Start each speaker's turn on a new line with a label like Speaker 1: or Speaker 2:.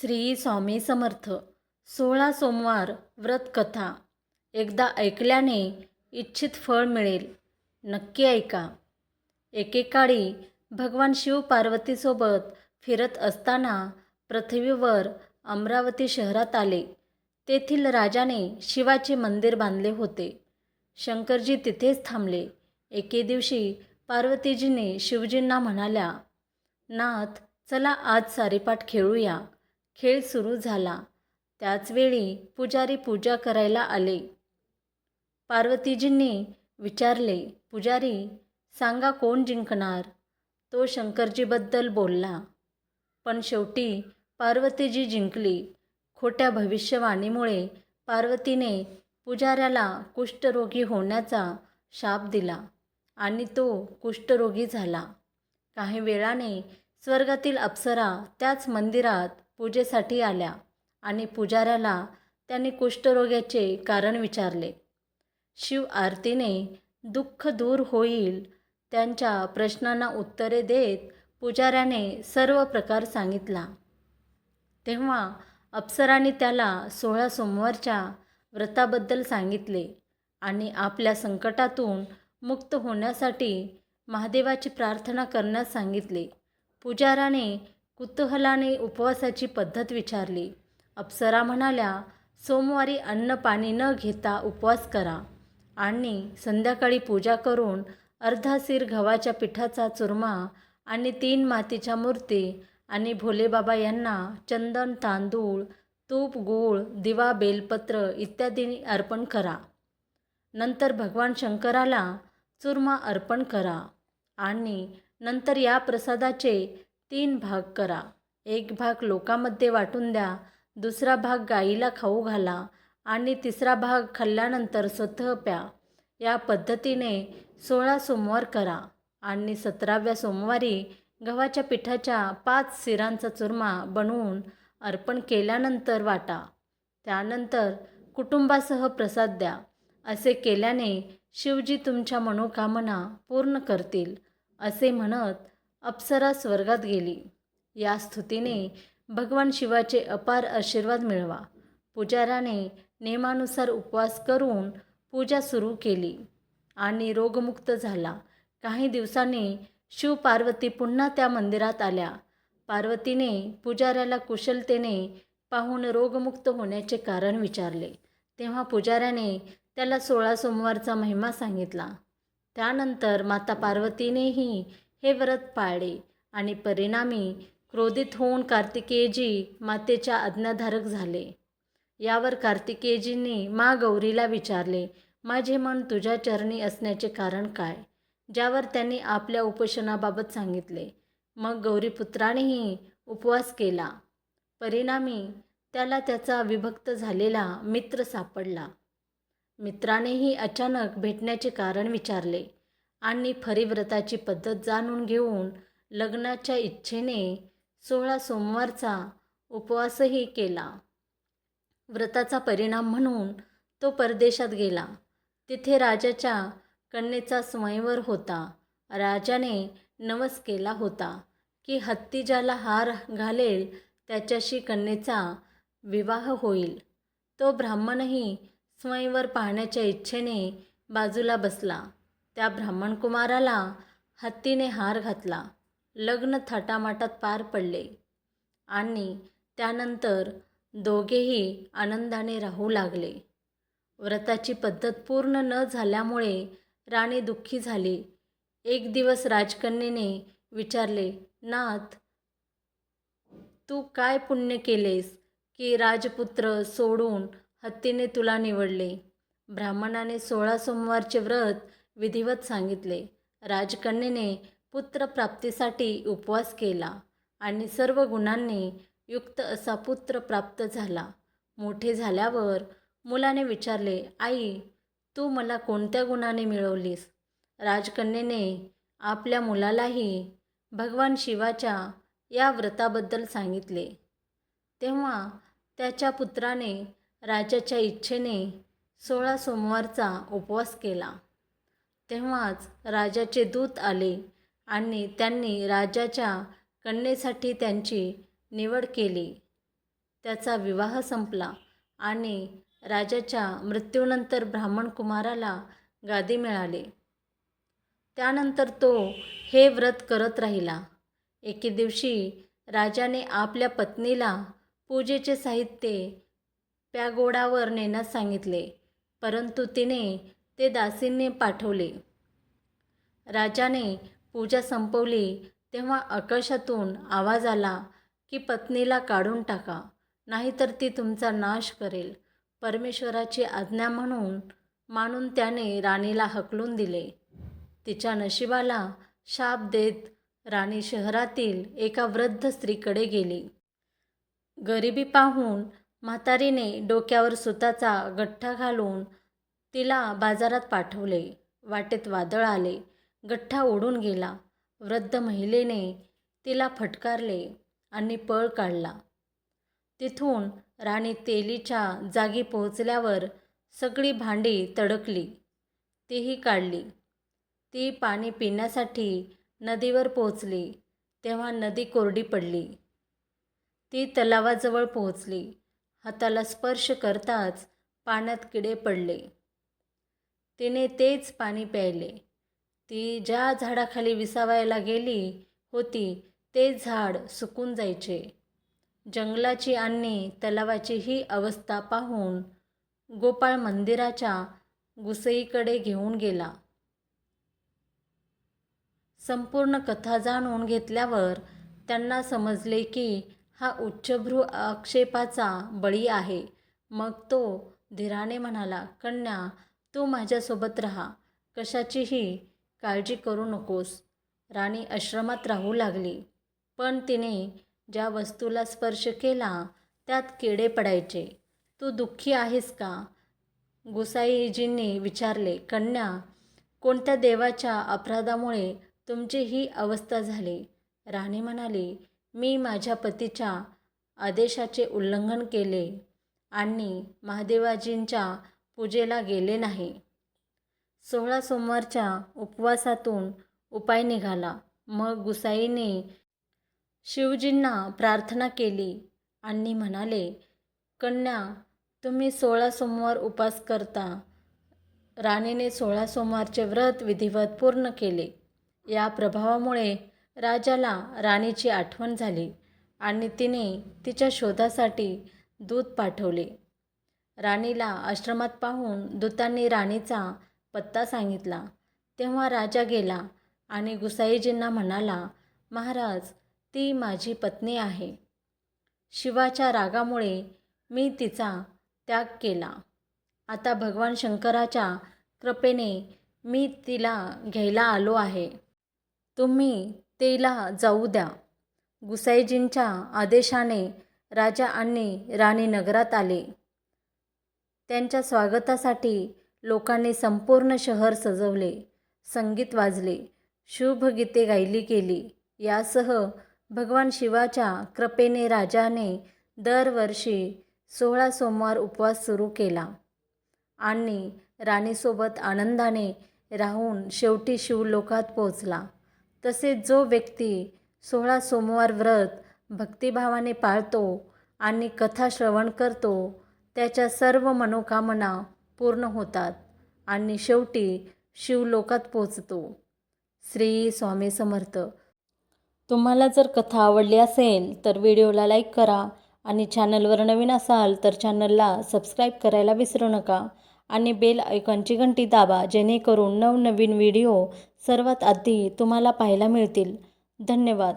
Speaker 1: श्री स्वामी समर्थ. सोळा सोमवार व्रतकथा. एकदा ऐकल्याने इच्छित फळ मिळेल. नक्की ऐका. एकेकाळी भगवान शिव पार्वतीसोबत फिरत असताना पृथ्वीवर अमरावती शहरात आले. तेथील राजाने शिवाचे मंदिर बांधले होते. शंकरजी तिथेच थांबले. एके दिवशी पार्वतीजीने शिवजींना म्हणाल्या नाथ चला आज सारीपाट खेळूया. खेळ सुरू झाला. त्याचवेळी पुजारी पूजा करायला आले. पार्वतीजींनी विचारले पुजारी सांगा कोण जिंकणार? तो शंकरजीबद्दल बोलला पण शेवटी पार्वतीजी जिंकली. खोट्या भविष्यवाणीमुळे पार्वतीने पुजाऱ्याला कुष्ठरोगी होण्याचा शाप दिला आणि तो कुष्ठरोगी झाला. काही वेळाने स्वर्गातील अप्सरा त्याच मंदिरात पूजेसाठी आल्या आणि पुजाऱ्याला त्यांनी कुष्ठरोग्याचे कारण विचारले. शिव आरतीने दुःख दूर होईल त्यांच्या प्रश्नांना उत्तरे देत पुजाऱ्याने सर्व प्रकार सांगितला. तेव्हा अप्सराने त्याला सोळा सोमवारच्या व्रताबद्दल सांगितले आणि आपल्या संकटातून मुक्त होण्यासाठी महादेवाची प्रार्थना करण्यास सांगितले. पुजाराने कुतूहलाने उपवासाची पद्धत विचारली. अप्सरा म्हणाल्या सोमवारी अन्न पाणी न घेता उपवास करा. आणि संध्याकाळी पूजा करून अर्धा सीर गव्हाच्या पिठाचा चुरमा आणि तीन मातीच्या मूर्ती आणि भोलेबाबा यांना चंदन तांदूळ तूप गूळ दिवा बेलपत्र इत्यादी अर्पण करा. नंतर भगवान शंकराला चुरमा अर्पण करा. आणि नंतर या प्रसादाचे तीन भाग करा. एक भाग लोकामध्ये वाटून द्या दुसरा भाग गाईला खाऊ घाला आणि तिसरा भाग खाल्ल्यानंतर स्वतः प्या. या पद्धतीने सोळा सोमवार करा आणि सतराव्या सोमवारी गव्हाच्या पिठाच्या पाच सिरांचा चुरमा बनवून अर्पण केल्यानंतर वाटा. त्यानंतर कुटुंबासह प्रसाद द्या. असे केल्याने शिवजी तुमच्या मनोकामना पूर्ण करतील असे म्हणत अप्सरा स्वर्गात गेली. या स्तुतीने भगवान शिवाचे अपार आशीर्वाद मिळवा. पुजाऱ्याने नियमानुसार उपवास करून पूजा सुरू केली आणि रोगमुक्त झाला. काही दिवसांनी शिव पार्वती पुन्हा त्या मंदिरात आल्या. पार्वतीने पुजाऱ्याला कुशलतेने पाहून रोगमुक्त होण्याचे कारण विचारले. तेव्हा पुजाऱ्याने त्याला सोळा सोमवारचा महिमा सांगितला. त्यानंतर माता पार्वतीनेही हे व्रत पाळले आणि परिणामी क्रोधित होऊन कार्तिकेयजी मातेच्या आज्ञाधारक झाले. यावर कार्तिकेयजींनी मा गौरीला विचारले माझे मन तुझ्या चरणी असण्याचे कारण काय? ज्यावर त्यांनी आपल्या उपोषणाबाबत सांगितले. मग गौरीपुत्रानेही उपवास केला. परिणामी त्याला त्याचा विभक्त झालेला मित्र सापडला. मित्रानेही अचानक भेटण्याचे कारण विचारले. आणि फरीव्रताची पद्धत जाणून घेऊन लग्नाच्या इच्छेने सोळा सोमवारचा उपवासही केला. व्रताचा परिणाम म्हणून तो परदेशात गेला. तिथे राजाच्या कन्येचा स्वयंवर होता. राजाने नवस केला होता की हत्ती ज्याला हार घालेल त्याच्याशी कन्येचा विवाह होईल. तो ब्राह्मणही स्वयंवर पाहण्याच्या इच्छेने बाजूला बसला. त्या ब्राह्मण कुमाराला हत्तीने हार घातला. लग्न थाटामाटात पार पडले. आणि त्यानंतर दोघेही आनंदाने राहू लागले. व्रताची पद्धत पूर्ण न झाल्यामुळे राणी दुःखी झाली. एक दिवस राजकन्येने विचारले नाथ तू काय पुण्य केलेस की राजपुत्र सोडून हत्तीने तुला निवडले? ब्राह्मणाने सोळा सोमवारचे व्रत विधिवत सांगितले. राजकन्येने पुत्रप्राप्तीसाठी उपवास केला आणि सर्व गुणांनी युक्त असा पुत्र प्राप्त झाला. मोठे झाल्यावर मुलाने विचारले आई तू मला कोणत्या गुणाने मिळवलीस? राजकन्येने आपल्या मुलालाही भगवान शिवाच्या या व्रताबद्दल सांगितले. तेव्हा त्याच्या पुत्राने राजाच्या इच्छेने सोळा सोमवारचा उपवास केला. तेव्हाच राजाचे दूत आले आणि त्यांनी राजाच्या कन्येसाठी त्यांची निवड केली. त्याचा विवाह संपला आणि राजाच्या मृत्यूनंतर ब्राह्मण कुमाराला गादी मिळाली. त्यानंतर तो हे व्रत करत राहिला. एके दिवशी राजाने आपल्या पत्नीला पूजेचे साहित्य प्यागोडावर नेण्यास सांगितले परंतु तिने ते दासींनी पाठवले. राजाने पूजा संपवली तेव्हा आकाशातून आवाज आला की पत्नीला काढून टाका नाहीतर ती तुमचा नाश करेल. परमेश्वराची आज्ञा म्हणून मानून त्याने राणीला हकलून दिले. तिच्या नशिबाला शाप देत राणी शहरातील एका वृद्ध स्त्रीकडे गेली. गरिबी पाहून म्हातारीने डोक्यावर सुताचा गठ्ठा घालून तिला बाजारात पाठवले वाटेत वादळ आले गठ्ठा ओढून गेला वृद्ध महिलेने तिला फटकारले आणि पळ काढला. तिथून राणी तेलीच्या जागी पोहोचल्यावर सगळी भांडी तडकली तीही काढली. ती पाणी पिण्यासाठी नदीवर पोहोचली तेव्हा नदी कोरडी पडली. ती तलावाजवळ पोहोचली हाताला स्पर्श करताच पाण्यात किडे पडले. तिने तेच पाणी प्यायले. ती ज्या झाडाखाली विसावायला गेली होती ते झाड सुकून जायचे. जंगलाची आणि तलावाची ही अवस्था पाहून गोपाळ मंदिराच्या गुसईकडे घेऊन गेला. संपूर्ण कथा जाणून घेतल्यावर त्यांना समजले की हा उच्चभ्रू आक्षेपाचा बळी आहे. मग तो धीराने म्हणाला कन्या तू माझ्यासोबत राहा. कशाचीही काळजी करू नकोस. राणी आश्रमात राहू लागली. पण तिने ज्या वस्तूला स्पर्श केला त्यात किडे पडायचे. तू दुःखी आहेस का? गुसाईजींनी विचारले. कन्या कोणत्या देवाच्या अपराधामुळे तुमची ही अवस्था झाली? राणी म्हणाली मी माझ्या पतीच्या आदेशाचे उल्लंघन केले आणि महादेवाजींच्या पूजेला गेले नाही. सोळा सोमवारच्या उपवासातून उपाय निघाला. मग गुसाईने शिवजींना प्रार्थना केली. आणि म्हणाले कन्या तुम्ही सोळा सोमवार उपास करता. राणीने सोळा सोमवारचे व्रत विधिवत पूर्ण केले. या प्रभावामुळे राजाला राणीची आठवण झाली आणि तिने तिच्या शोधासाठी दूध पाठवले. राणीला आश्रमात पाहून दूतांनी राणीचा पत्ता सांगितला. तेव्हा राजा गेला आणि गुसाईजींना म्हणाला महाराज ती माझी पत्नी आहे. शिवाच्या रागामुळे मी तिचा त्याग केला. आता भगवान शंकराच्या कृपेने मी तिला घ्यायला आलो आहे. तुम्ही तिला जाऊ द्या. गुसाईजींच्या आदेशाने राजा आणि राणी नगरात आले. त्यांच्या स्वागतासाठी लोकांनी संपूर्ण शहर सजवले संगीत वाजले शुभगीते गायली गेली यासह भगवान शिवाच्या कृपेने राजाने दरवर्षी सोळा सोमवार उपवास सुरू केला आणि राणीसोबत आनंदाने राहून शेवटी शिवलोकात पोचला तसेच जो व्यक्ती सोळा सोमवार व्रत भक्तिभावाने पाळतो आणि कथा श्रवण करतो त्याच्या सर्व मनोकामना पूर्ण होतात आणि शेवटी शिवलोकात पोचतो श्री स्वामी समर्थ. तुम्हाला जर कथा आवडली असेल तर व्हिडिओला लाईक करा आणि चॅनलवर नवीन असाल तर चॅनलला सबस्क्राईब करायला विसरू नका आणि बेल ऐकॉनची घंटी दाबा जेणेकरून नवनवीन व्हिडिओ सर्वात आधी तुम्हाला पाहायला मिळतील. धन्यवाद.